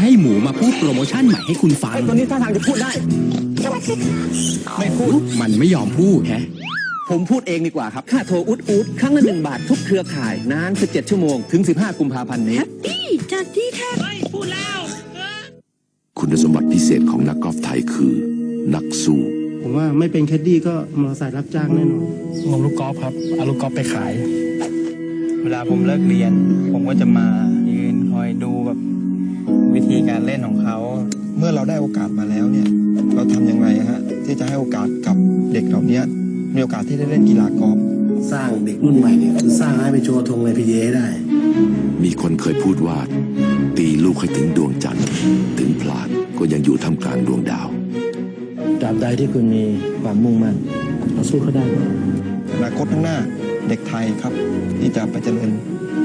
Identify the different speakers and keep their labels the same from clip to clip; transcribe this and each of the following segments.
Speaker 1: ให้หมูมาพูดโปรโมชั่นใหม่ให้คุณฟัง
Speaker 2: ไอ้ตัวนี้ท่าทางจะพูดได้ ไม่พูด
Speaker 1: มันไม่ยอมพูดแฮะ
Speaker 2: ผมพูดเองดีกว่าครับ ค่าโทรอุดอุดครั้งละหนึ่งบาททุกเครือข่ายนาน 17 ชั่วโมง ถึง 15 กุมภาพันธ์นี้
Speaker 3: นี่จัดที่แท้
Speaker 4: คุณสมบัติพิเศษของนักกอล์ฟไทยคือ นักสู้
Speaker 5: ผมว่าไม่เป็นแคดดี้ก็มอเตอร์ไซค์รับจ้างแน่นอน
Speaker 6: งมลูกกอล์ฟครับ เอาลูกกอล์ฟไปขาย เวลาผมเลิกเรียน ผมก็จะมายืนคอยดูแบบ วิธีการเล่นของเขา
Speaker 7: เมื่อเราได้โอกาสมาแล้วเนี่ย เราทำยังไงฮะที่จะให้โอกาสกับเด็กเหล่านี้มีโอกาสที่ได้เล่นกีฬากอล์ฟ
Speaker 5: สร้างเด็กรุ่นใหม่เนี่ยคือสร้างให้ไปโชว์ธงในพีเอให้ได้
Speaker 4: มีคนเคยพูดว่า ตีลูกให้ถึงดวงจันทร์ถึงพลาดก็ยังอยู่ท่ามกลางดวงดาว
Speaker 5: ตราบใดที่คุณมีความมุ่งมั่นเราสู้เขาได้
Speaker 7: อนาคตข้างหน้าเด็กไทยครับ ที่จะไปเจริญ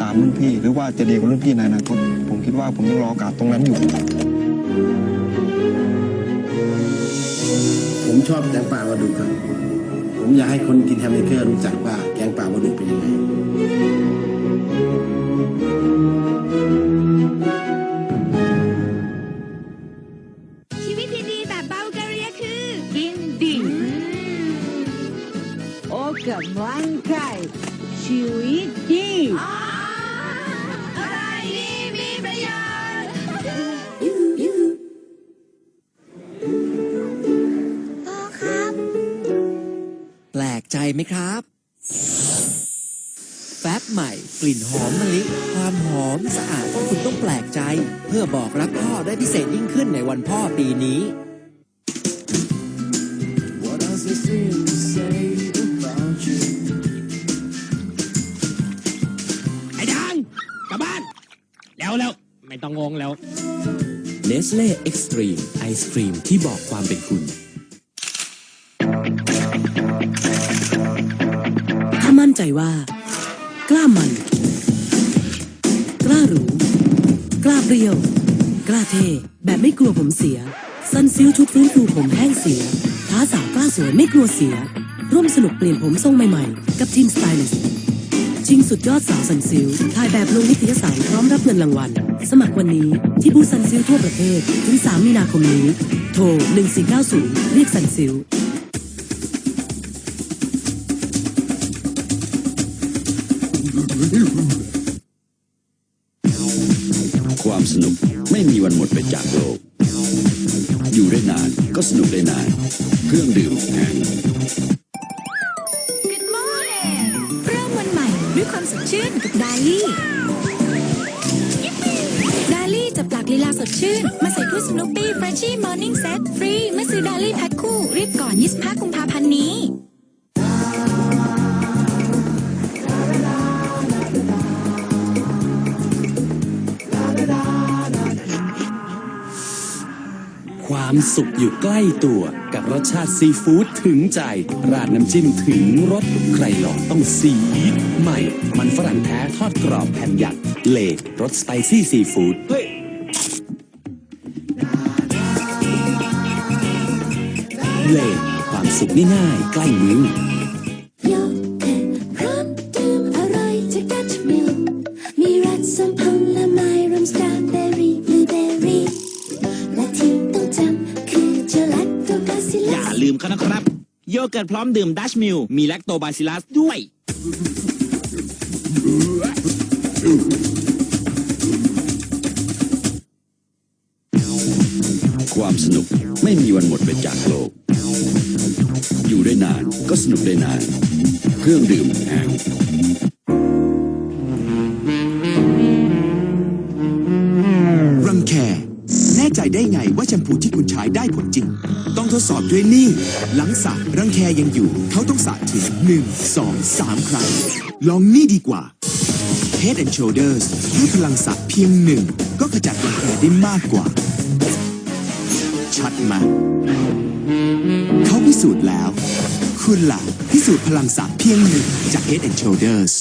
Speaker 7: ตามรุ่นพี่ หรือว่าจะดีกว่ารุ่นพี่ในอนาคตผม คิดว่าผมยังรอโอกาสตรงนั้นอยู่
Speaker 5: ผมชอบแกงป่าปลาดุกครับ ผมอยากให้คนกินแฮมเบอร์เกอร์รู้จักว่าแกงป่าปลาดุกเป็นยังไง
Speaker 3: ชีวิตดีๆแบบเบาเกเรียคือกินดี
Speaker 8: ออกกำลังกายชีวิตดี
Speaker 9: แปลกใจไหมครับ แฟบใหม่ กลิ่นหอมมะลิ ความหอมสะอาดคุณต้องแปลกใจ เพื่อบอกรักพ่อได้พิเศษยิ่งขึ้นในวันพ่อปีนี้
Speaker 1: ไอ้ดังกลับบ้าน แล้วแล้วไม่ต้องงงแล้ว
Speaker 9: เนสเล่เอ็กซ์ตรีมไอศครีมที่บอกความเป็นคุณ
Speaker 8: ว่า กล้ามัน กล้าหรู กล้าเปรี้ยว กล้าเท่แบบไม่กลัวผมเสียซันซิลชุดฟื้นฟูผมแห้งเสีย ท้าสาวกล้าสวยไม่กลัวเสีย ร่วมสนุกเปลี่ยนผมทรงใหม่ๆ กับทีมสไตลิสต์ชิงสุดยอดสาวซันซิลถ่ายแบบลงนิตยสารพร้อมรับเงินรางวัล สมัครวันนี้ที่บูธซันซิลทั่วประเทศ ถึง 3 มีนาคมนี้ โทร 1490 เรียกซันซิล
Speaker 4: ความสนุกไม่มีวันหมดไปจากโลก อยู่ได้นานก็สนุกได้นาน เครื่องดื่มแห่ง
Speaker 3: Good morning เริ่มวันใหม่ด้วยความสดชื่นกับดาลี่ ดาลี่จับปลักลีลาสดชื่น มาใส่ถ้วยสนุปปี้เฟรชชี่มอร์นิ่งเซตฟรีเมื่อ ค
Speaker 1: วามสุขอยู่ใกล้ตัว กับรสชาติซีฟู้ดถึงใจ ราดน้ำจิ้มถึงรสใครลองต้องซีดใหม่ มันฝรั่งแท้ทอดกรอบแผ่นหยักเลรสสไปซี่ซีฟู้ดเฮ้ยเลความสุขง่ายๆใกล้มือา
Speaker 3: ลืมเขา
Speaker 10: นะครับ โยเกิร์ตพร้อมดื่มดัชมิลมีแลคโตบาซิลลัสด้วย
Speaker 4: ความสนุกไม่มีวันหมดไปจากโลก อยู่ได้นานก็สนุกได้นาน เครื่องดื่มแห่ง
Speaker 11: ได้ไงว่าแชมพูที่คุณใช้ได้ผลจริง ต้องทดสอบด้วยนี่ หลังสระรังแคยังอยู่ เขาต้องสระถึง 1 2 3 ครั้ง ลองนี่ดีกว่า Head and Shoulders ด้วยพลังสระเพียงหนึ่ง ก็ขจัดรังแคได้มากกว่า ชัดมาเขาพิสูจน์แล้ว คุณล่ะพิสูจน์พลังสระเพียงหนึ่งจาก Head and Shoulders